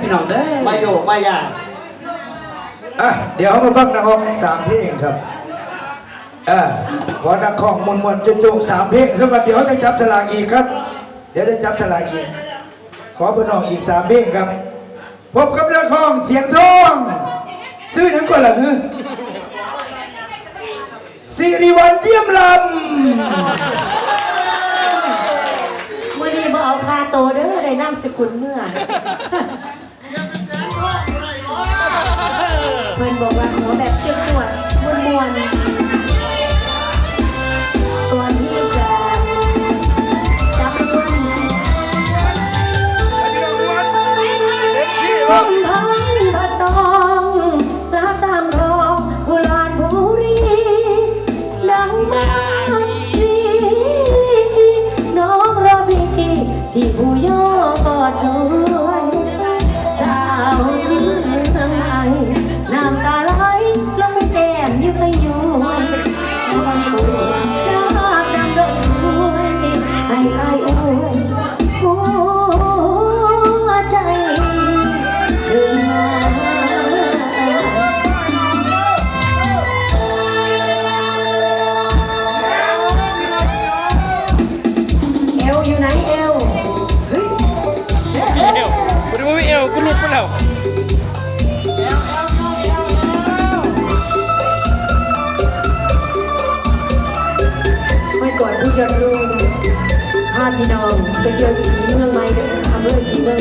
พี่น้องเด้ไม่โดไม่ยากอะเดี๋ยวมาฟังนักร้องสามเพลงครับอะขอนักของมวลมวลจุจุสามเพลงสำหรับเดี๋ยวจะจับสลากอีกครับ เดี๋ยวจะจับสลากอีก ขอพี่น้องอีกสามเพลงครับพบกับนักข้องเสียงทองซื้อทั้งคนละฮือสิริวัลเยี่ยมลำวันนี้มาเอาคาโตเด้อได้นามสกุลเมื่อ โชเนพิ่นบอกว่าหัวแบบเจ็บปวดมวนๆ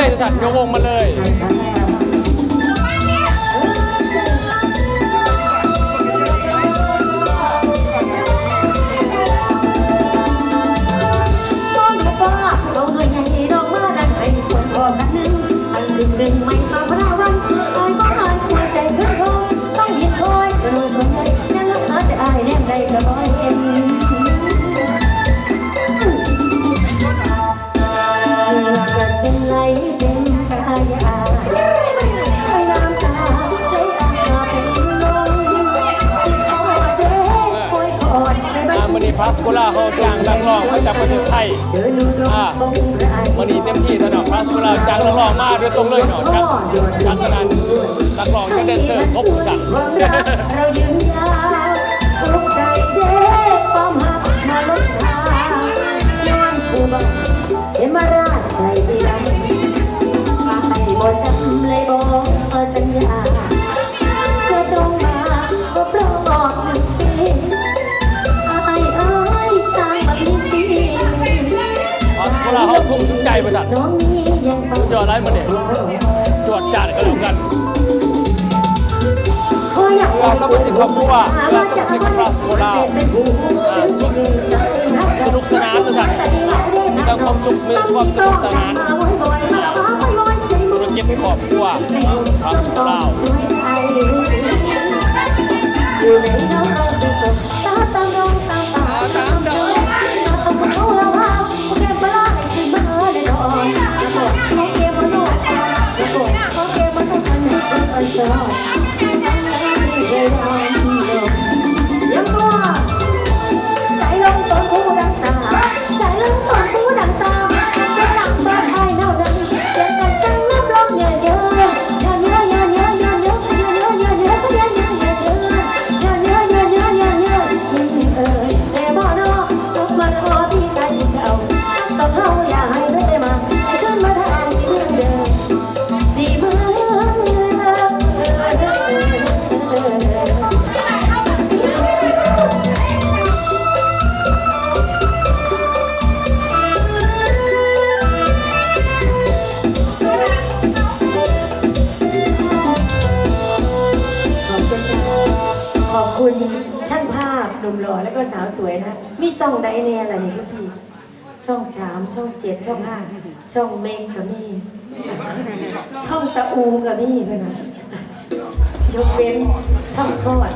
เลยสัตว์ยกวงมาเลย มันนี้เต็มที่สำหรับพาสุราจักร้องมาด้วยตรงเลยหน่อยครับจากนั้นจักร้องก็เดนเซอร์ครบสั่ร อได้หมดเลยตรวจจาดก็แล้กันวาสมุสิทธิ์ของผู้ว่าวาสมุสิทธิ์ของราสโกลาสนุกสนานนะครับมีทั้งความสุขมีความสนุกสนานธุรกิจครอบครัวราสโกลา 很 หนุ่มหล่อแล้วก็สาวสวยนะมีซ่องใดแน่ล่ะเนี่ยพี่ซ่องสามซ่องเจ็ดซ่องห้าซ่องเมงกับมี่ซ่องตะอูกับมี่กันนะยกเว้นซ่องทอด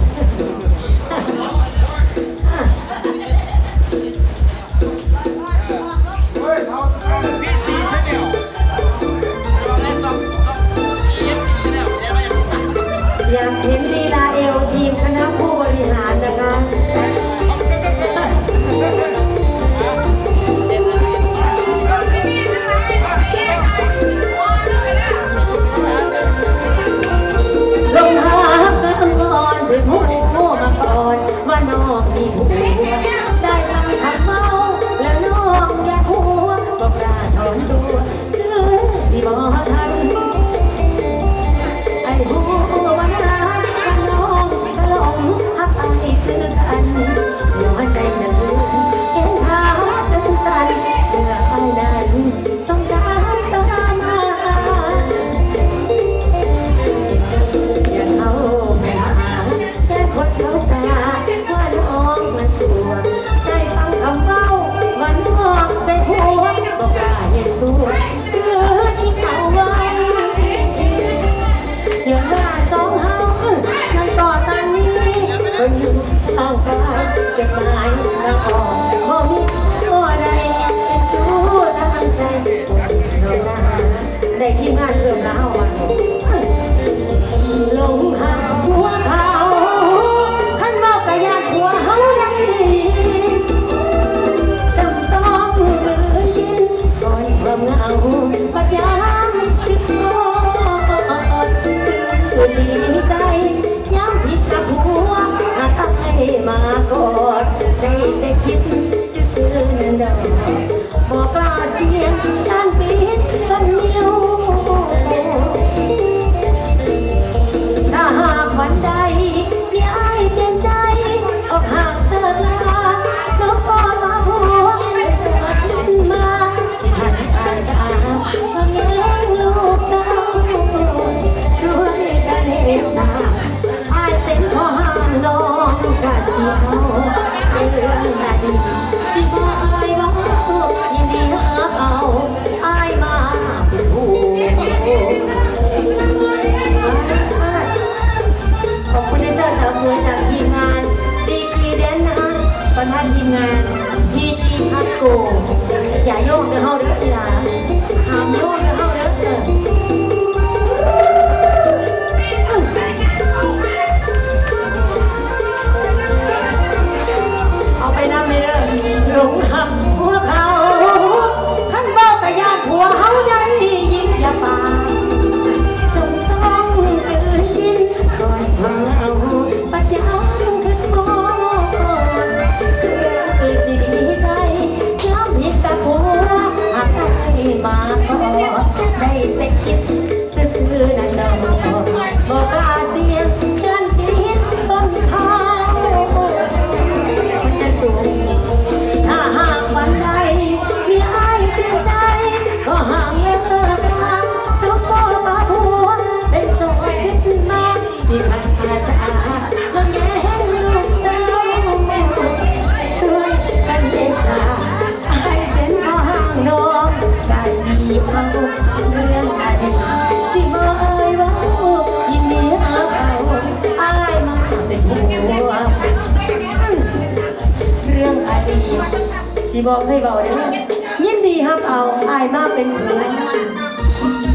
ป็นเนื้อ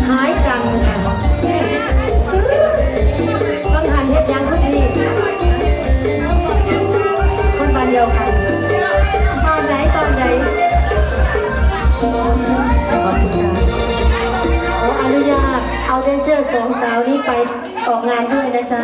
หายดังค่ะต้องทานเฮ็ดยังทุกทีคนบานเดียวค่ะตอนไหนตอนไหนขอขออนุญาตเอาเดนเซอร์สองสาวนี้ไปออกงานด้วยนะจ๊ะ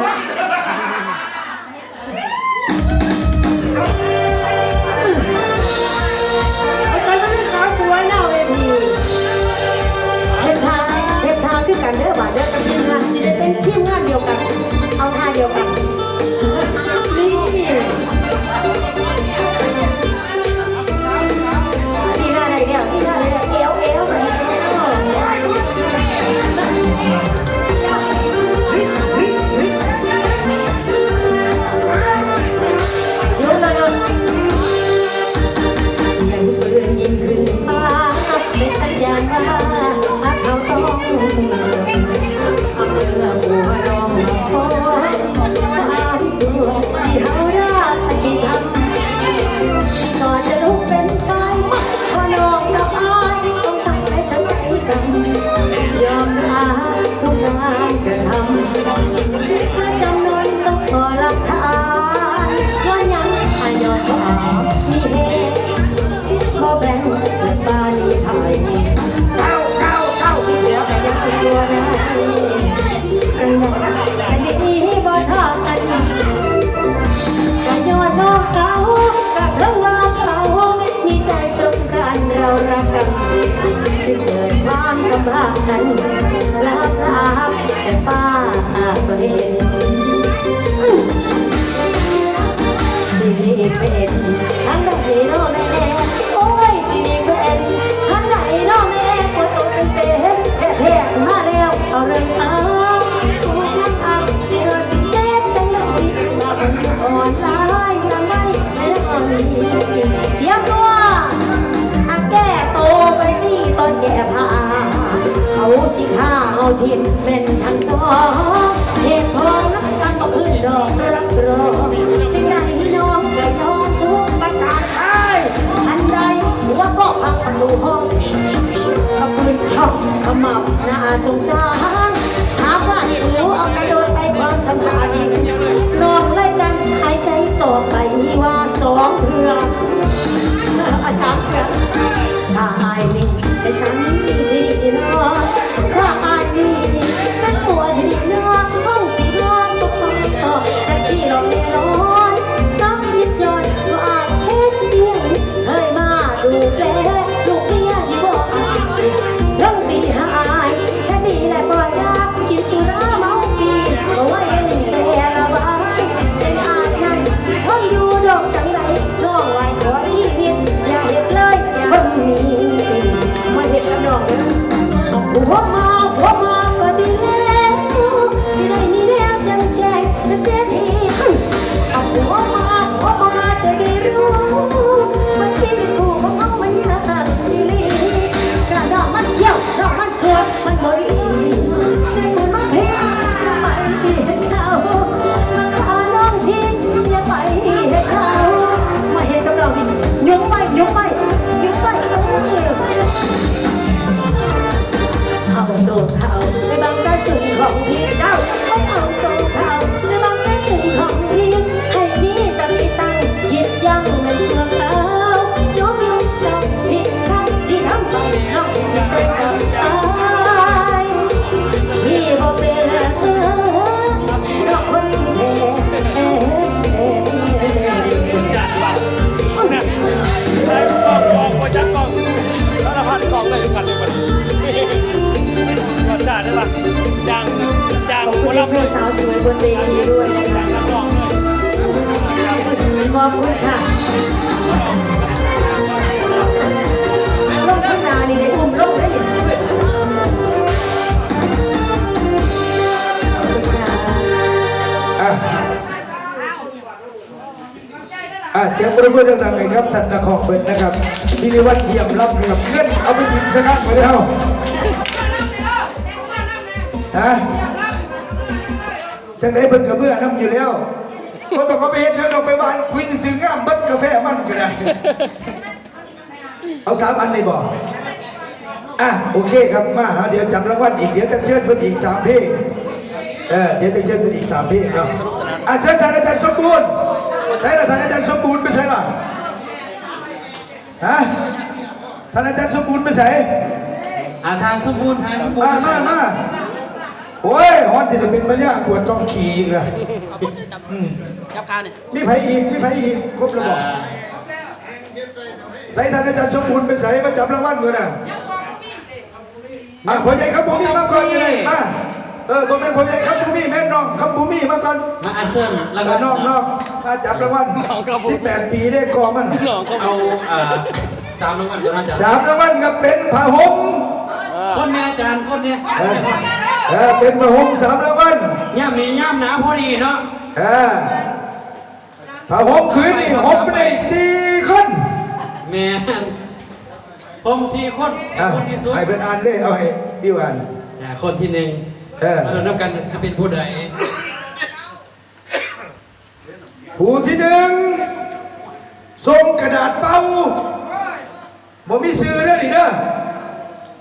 นั้นลับรักแต่ป้าก็เห็น ทินเป็นทั้งสองเหตุผลนักการก็ขึ้นดอกรับรองจึงได้น้องได้น้องทุกประการไอ้อันใดหัวก็พังประตูห้องขปืนช็อปขมับหน้าสงสารหาว่าสูเอากระโดดไปความสัมพันธ์ลองไล่กันหายใจต่อไปว่าสองเรืออาสามกันถ้าอายนี่เป็นฉันที่นอน อบคุณค่ะลงข้างหน้านี่ในอุ้มลงได้เลยขอบคุณค่ะอะอะเสียงปรบมือดังๆเลยครับท่านตะขอบเป็นนะครับสิริวัฒน์เยี่ยมรับเกับเงินเอาไปกินสักครั้งไปแล้วฮะจังไหนเพิ่นกับเมื่อน้ำอยู่แล้ว ก็ต้องเอาไปเห็นแล้วต้องไปหวานคุยซื้องามเบัดกาแฟมันก็ได้เอาสามอันในบ่อะโอเคครับมาหาเดี๋ยวจับรางวัลอีกเดี๋ยวจะเชิญเพิ่นอีกสามเพลงเออเดี๋ยวจะเชิญเพิ่นอีกสามเพลงเนาะอะเชิญท่านอาจารย์สมบูรณ์ใช่ละท่านอาจารย์สมบูรณ์ไม่ใช่ล่ะฮะท่านอาจารย์สมบูรณ์ไม่ใช่อาทางสมบูรณ์ทางสมบูรมาณ์มามา โอ้ยฮอนที่จะเป็นปัญญาปวดต้องขี่อีกละอืมยับคาเนี่ยมีไผอีกมีไผอีกครบแล้วบอกใส่ท่านอาจารย์สมบูรณ์ไปใส่มาจับรางวัลก่อนนะอะพ่อใหญ่ครับผมมีมาก่อนยังไงมาเออผมเป็นพ่อใหญ่ครับผมมีแม่น้องครับผมมีมาก่อนมาอันเชิญแล้แล้ววก็ก็น้องน้องมาจับรางวัลสิบแปดปีได้กอมันหลอกก็เอาเอ่อสามรางวัลก็น่าจะสามรางวัลครับเป็นผ้าห่มคนเนี้ยอาจารย์คนเนี้ย เออเออเป็นผ้าห่มสามรางวัลย่ำมีย่ำหนาพอดีเนาะเออผ้าห่มพื้นนี่ห่มได้สี่คนแม่นผมสี่คนสี่อะคนที่สุดให้เป็นอันเลยเอาให้พี่วันอ่าคนที่หนึ่งเออเรานับกันจะเป็นผู้ใดผู้ที่หนึ่งส่งกระดาษเป่าบ่มีซื้อเด้อนี่เด้อ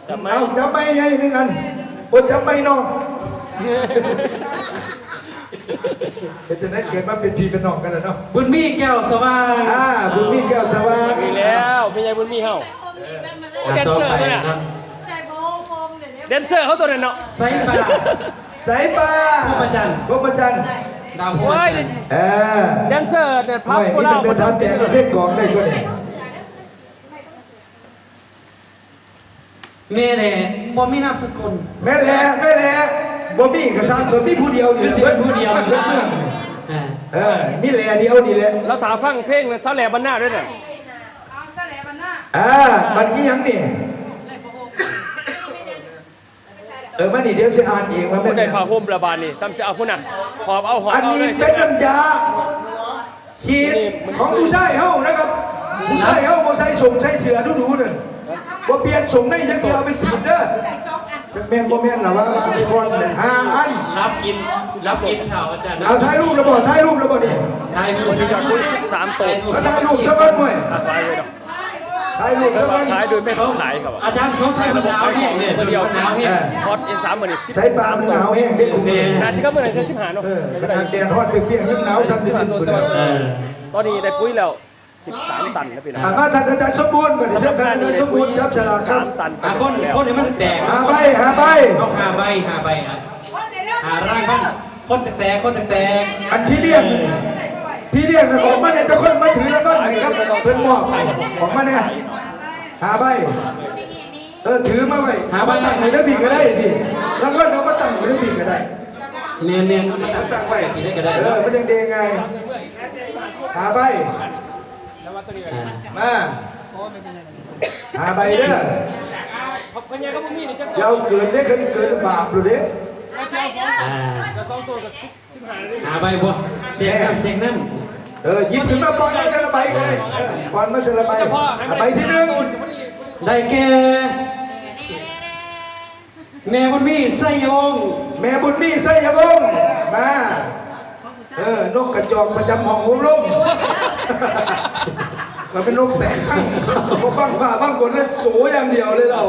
จับไหมเอาจับไม่ให้หนึ่งอัน บ่จับไม่น้องเห็นจะนั้นเกิดมาเป็นพี่เป็นน้องกันแล้วเนาะบุญมีแก้วสว่างอ่าบุญมีแก้วสว่างมีแล้วพี่ใหญ่บุญมีเฮาโอ้แดนเซอร์ตัวน่ะใจโบงงเดี๋ยวนี้แดนเซอร์เขาตัวนั้นเนาะไซปลาสายปลาพรหมจันทรย์พรหมจันทรย์ดาวพรหมโอ้ยจันทร์เออแดนเซอร์เนี่ยพับไม่พวกมีเราแต่เดินทางแต่ก็เส้นกองได้ตัวนี้ แม่แหล่บ่มีนามสกุล แม่แหละแม่แหละบ่มีกระซังส่วนมีผู้เดียวนี่คือแหละสิเป็นผู้เดียวเบิดเมืองนี่อ่าเออมีแหล่เดียวนี่แหละเราถามฟังเพลงเลยซาแหลบันหน้าด้วยน่ะเอาซะแล้วมันน่ะอ่าบัดนี้ยังนี่เลยโบงเออมานี่เดี๋ยวสิอ่านเองว่าผู้เป็นใดหยังพาห่มระบาดนี่ซ้ำจะเอาผู้น่ะหอบเอาหอบอันเอานี้เลยเป็นน้ำยาฉีดของผู้ชายเฮานะครับผู้ชายเฮาบ่ใส่ส่งใส่เสื้อดูๆนั่น บ่เปลี่ยนส่งได้จังเดียวเอาไปฉีดเด้อไก่ซอกอันจักแม่นบ่แม่นล่ะว่ามีคนเนี่ยห้าอัน รับกิน รับกินข่าวอาจารย์นะเอาถ่ายรูประบ่ถ่ายรูประบ่นี่ถ่ายรูปมียอดคุยสามตัวเอาถ่ายรูปซะก่อนหน่อยขาดไว้เลยเนาะถ่ายรูปแล้ซะวก่อนขายโดยไม่เขาขายครับอาจารย์สงสัยมันหนาวแห้งเนี่ยคนเดียวหนาวแห้งช็อตเอ็นสามหมื่นสิบใส่ปลามันหนาวแห้งได้คุ้มแม่นาทีก็เมื่อไหร่ใช้สิบหาเนาะเออขนาดแดดฮอดเปรี้ยงๆยังหนาวสั่นสิบตัวเออตอนนี้ได้ปุ๋ยแล้ว สิบสามตันนะพี่น้องอ่ามาท่านอาจารย์สมบูรณ์ก่อนดิท่านอาจารย์สมบูรณ์จับฉลากครับสามตันอะคนคนนี้มันแตกหาใบหาใบ ต้องหาใบหาใบอะหาร่างบ้านคนแตกคนแตกอันพี่เรียกพี่เรียกนะของมาเนี่ยเจะคนมาถือแล้วก็ไหนครับเพิ่นมอบของมาเนี่ยหาใบเออถือมาไว้หาใบตั้งไว้แล้วพี่ก็ได้พี่แล้วก็เราก็ตั้งไว้แล้วพี่ก็ได้เนียนเนียนมันเอาตั้งไว้กินได้ก็ได้เออมันยังเดงไงหาใบอ่า มาหาใบเด้อขอบคุณยายก็พวกนี้นี่จะอยาวเกินได้ขึ้นเกินบาปหรือเด้อ่าจะสองตัวกับสิบสิบหาเลยหาใบบัวเสียงน้ำเสียงน้เออหยิบขึ้นมาบอลมาจะระใบก็ได้เออบอลมาจะระใบพ่อให้หาใบที่หนึ่งำได้แก่แม่บุญมีไส้ยงแม่บุญมีไสยบงมาเออนกกระจอกประจำห้องหุมลม มันเป็นนกแต่งข้างพอฟังฝ่าฟังฝนแล้วสูอย่างเดียวเลยเรา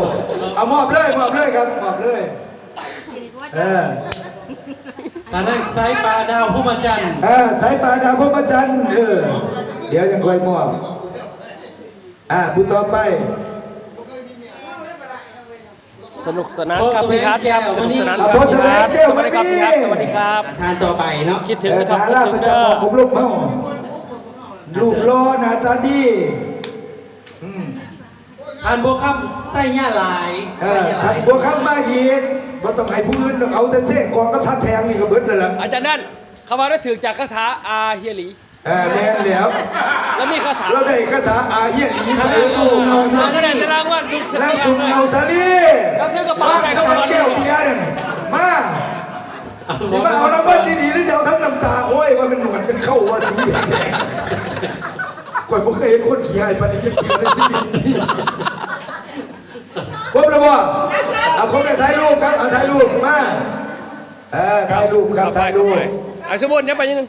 เอามอบเลยมอบเลยครับมอบเลย เออตานั่งไซปลาดาวผู้มจันทร์เออสายป่าดาวพรหมจันทร์เออ เดี๋ยวยังคอยมอบ อ่าผู้ต่อไป สนุกสนานครับพี่ครับครับสนุกสนานครับพสต์แสดงแก้วสวัสดีครับพี่ครับสวัสดีครับ ทานต่อไปเนาะคิดถึงนะครับฐาลาประจำห้องหุมลมเฮา ลูกรอหน้าตาดีอืมทานบัวคำไส้ย่าหลายเอไส้อย่าหทัลานยพวกข้ามาอีกบ่ต้องให้ผู้อื่นเอาแต่เส้กองกับทัดแทงนี่ก็เบิดเลยล่ะอาจารย์นั่นคำว่าได้ถือจากคาถาอาเฮียหลี เออแม่นแล้วแล้วมีคาถาเราได้คาถาอาเฮียหลีไปแล้วสู่สู่เราก็ได้จะรางวัลทุกสิ่งแล้วทุกอย่าสู่งเลยเงาสาลีแล้วถือกระเป๋าใส่ข้าเข้าวมาแก้วเบียร์นั่นมาสิมาเอารางวัลดีๆหรือจะเอาทั้งน้ำตาโอ้ยว่าเป็นหนวดเป็นเข้าว่าสีแดง ๆก่อนบ่เคยเห็นคนขี้อายปานนี้จะกินในชีวิตนี้ครบแล้วบ่เอาครบแล้วถ่ายรูปครับเอาถ่ายรูปมาเออถ่ายรูปครับถ่ายรูปอะสมบูรณ์ยังไปนิดนึง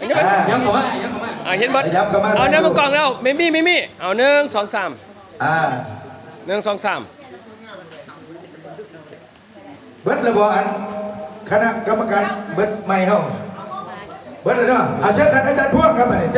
ยังไปอ่ายังบอกว่ายังบอกว่าอะเห็นบอลยับเข้ามาเอาเนื้อมากล่องแล้วเมมี่เมมี่เอาหนึ่งสองสามอ่าหนึ่งสองสามเบิดระบอันคณะกรรมการเบิดไม่เฮาเบิดเลยเนาะอาเชิญท่านอาจารย์พ่วงครับอันนี้